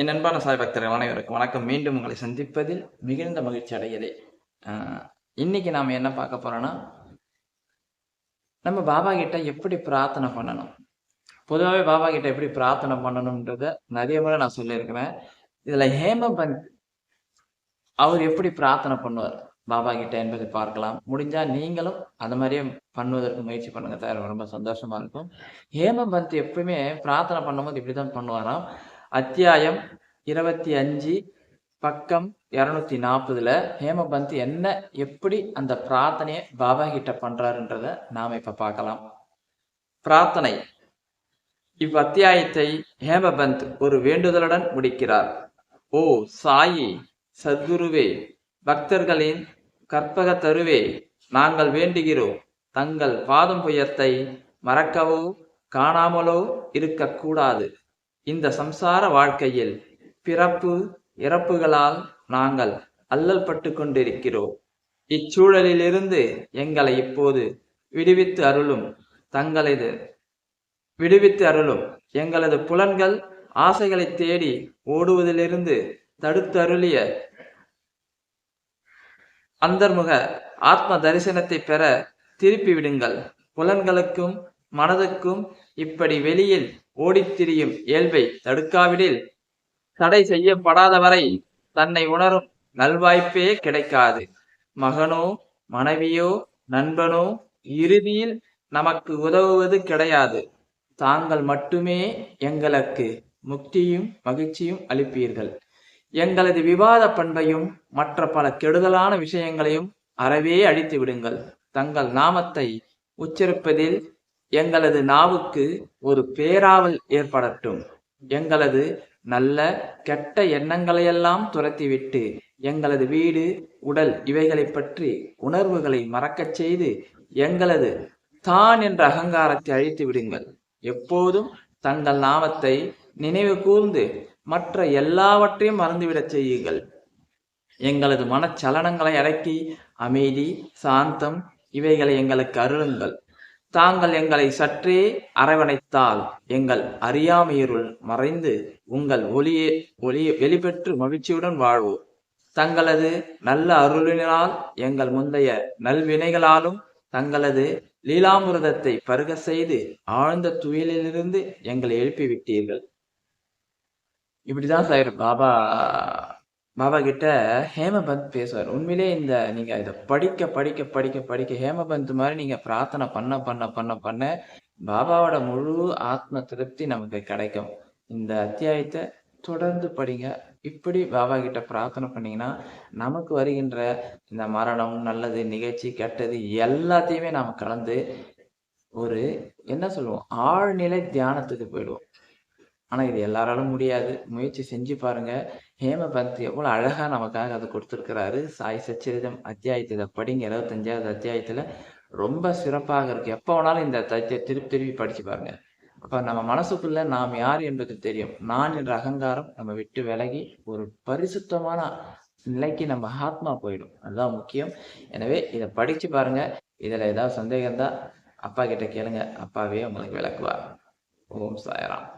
என் அன்பான சாய் பக்தர்கள் அனைவருக்கும் வணக்கம். மீண்டும் உங்களை சந்திப்பதில் மிகுந்த மகிழ்ச்சி அடையலை இன்னைக்கு நாம் என்ன பார்க்க போறோம்னா நம்ம பாபா கிட்ட எப்படி பிரார்த்தனை பண்ணணும்? பொதுவாகவே பாபா கிட்ட எப்படி பிரார்த்தனை பண்ணணும்ன்றத நிறைய முறை நான் சொல்லியிருக்கிறேன். இதுல ஹேமபந்த் அவர் எப்படி பிரார்த்தனை பண்ணுவார்? பாபா கிட்ட என்பதை பார்க்கலாம். முடிஞ்சா நீங்களும் அந்த மாதிரியே பண்ணுவதற்கு முயற்சி பண்ணுங்க தயார் ரொம்ப சந்தோஷமா இருக்கும். ஹேமபந்த் எப்பவுமே பிரார்த்தனை பண்ணும்போது இப்படிதான் பண்ணுவாராம். அத்தியாயம் இருபத்தி அஞ்சு பக்கம் இரநூத்தி நாற்பதுல ஹேமபந்த் என்ன எப்படி அந்த பிரார்த்தனையை பாபா கிட்ட பண்றாருன்றத நாம இப்ப பார்க்கலாம். பிரார்த்தனை. இவ் அத்தியாயத்தை ஹேமபந்த் ஒரு வேண்டுதலுடன் முடிக்கிறார். ஓ சாயி சத்குருவே பக்தர்களின் கற்பக தருவே நாங்கள் வேண்டுகிறோம். தங்கள் பாதம் புயத்தை மறக்கவோ காணாமலோ இருக்கக்கூடாது. இந்த சம்சார வாழ்க்கையில் பிறப்பு இறப்புகளால் நாங்கள் அல்லல் பட்டு கொண்டிருக்கிறோம். இச்சூழலிலிருந்து எங்களை இப்போது விடுவித்து அருளும் தங்களது விடுவித்து அருளும் எங்களது புலன்கள் ஆசைகளை தேடி ஓடுவதிலிருந்து தடுத்து அருளிய அந்தர்முக ஆத்ம தரிசனத்தை பெற திருப்பி விடுங்கள் புலன்களுக்கும் மனதுக்கும் இப்படி வெளியில் ஓடித்திரியும் இயல்பை தடுக்காவிடில் தடை செய்யப்படாதவரை தன்னை உணரும் நல்வாய்ப்பே கிடைக்காது. மகனோ மனைவியோ நண்பனோ இறுதியில் நமக்கு உதவுவது கிடையாது. தாங்கள் மட்டுமே எங்களுக்கு முக்தியும் மகிழ்ச்சியும் அளிப்பீர்கள். எங்களது விவாத பண்பையும் மற்ற பல கெடுதலான விஷயங்களையும் அறவே அழித்து விடுங்கள். தங்கள் நாமத்தை உச்சரிப்பதில் எங்களது நாவுக்கு ஒரு பேராவல் ஏற்படட்டும். எங்களது நல்ல கெட்ட எண்ணங்களையெல்லாம் துரத்திவிட்டு எங்களது வீடு உடல் இவைகளை பற்றி உணர்வுகளை மறக்கச் செய்து எங்களது தான் என்ற அகங்காரத்தை அழித்து விடுங்கள். எப்போதும் தங்கள் நாமத்தை நினைவு கூர்ந்து மற்ற எல்லாவற்றையும் மறந்துவிடச் செய்யுங்கள். எங்களது மனச்சலனங்களை அடக்கி அமைதி சாந்தம் இவைகளை எங்களுக்கு அருளுங்கள். தாங்கள் எங்களை சற்றே அரவணைத்தால் எங்கள் அறியாமையுள் மறைந்து உங்கள் ஒளியே ஒளிய வெளிப்பெற்று மகிழ்ச்சியுடன் வாழ்வோம் தங்களது நல்ல அருளினால் எங்கள் முந்தைய நல்வினைகளாலும் தங்களது லீலாமிரதத்தை பருக செய்து ஆழ்ந்த துயிலிலிருந்து எங்களை எழுப்பிவிட்டீர்கள் இப்படிதான் சார் பாபா பாபா கிட்ட ஹேமபந்த் பேசுவார். உண்மையிலே இந்த நீங்கள் இதை படிக்க படிக்க படிக்க படிக்க ஹேமபந்த் மாதிரி நீங்கள் பிரார்த்தனை பண்ண பண்ண பண்ண பண்ண பாபாவோட முழு ஆத்ம திருப்தி நமக்கு கிடைக்கும். இந்த அத்தியாயத்தை தொடர்ந்து படிங்க. இப்படி பாபா கிட்ட பிரார்த்தனை பண்ணிங்கன்னா நமக்கு வருகின்ற இந்த மரணம் நல்லது நிகழ்ச்சி கெட்டது எல்லாத்தையுமே நாம் கலந்து ஒரு என்ன சொல்லுவோம்? ஆழ்நிலை தியானத்துக்கு போயிடுவோம். ஆனா இது எல்லாராலும் முடியாது. முயற்சி செஞ்சு பாருங்க. ஹேமபந்த் எவ்வளவு அழகா நமக்காக அதை கொடுத்துருக்கிறாரு. சாய் சச்சரிதம் அத்தியாயத்தை படிங்க. இருபத்தஞ்சாவது அத்தியாயத்துல ரொம்ப சிறப்பாக இருக்கு. எப்போ வேணாலும் இந்த தத்தியை திருப்பி திருப்பி படிச்சு பாருங்க. அப்போ நம்ம மனசுக்குள்ள நாம் யார் என்பது தெரியும். நான் என்ற அகங்காரம் நம்ம விட்டு விலகி ஒரு பரிசுத்தமான நிலைக்கு நம்ம ஆத்மா போயிடும். அதுதான் முக்கியம். எனவே இதை படிச்சு பாருங்க. இதுல ஏதாவது சந்தேகம் தான் அப்பா கிட்ட கேளுங்க. அப்பாவே உங்களுக்கு விளக்குவார். ஓம் சாயராம்.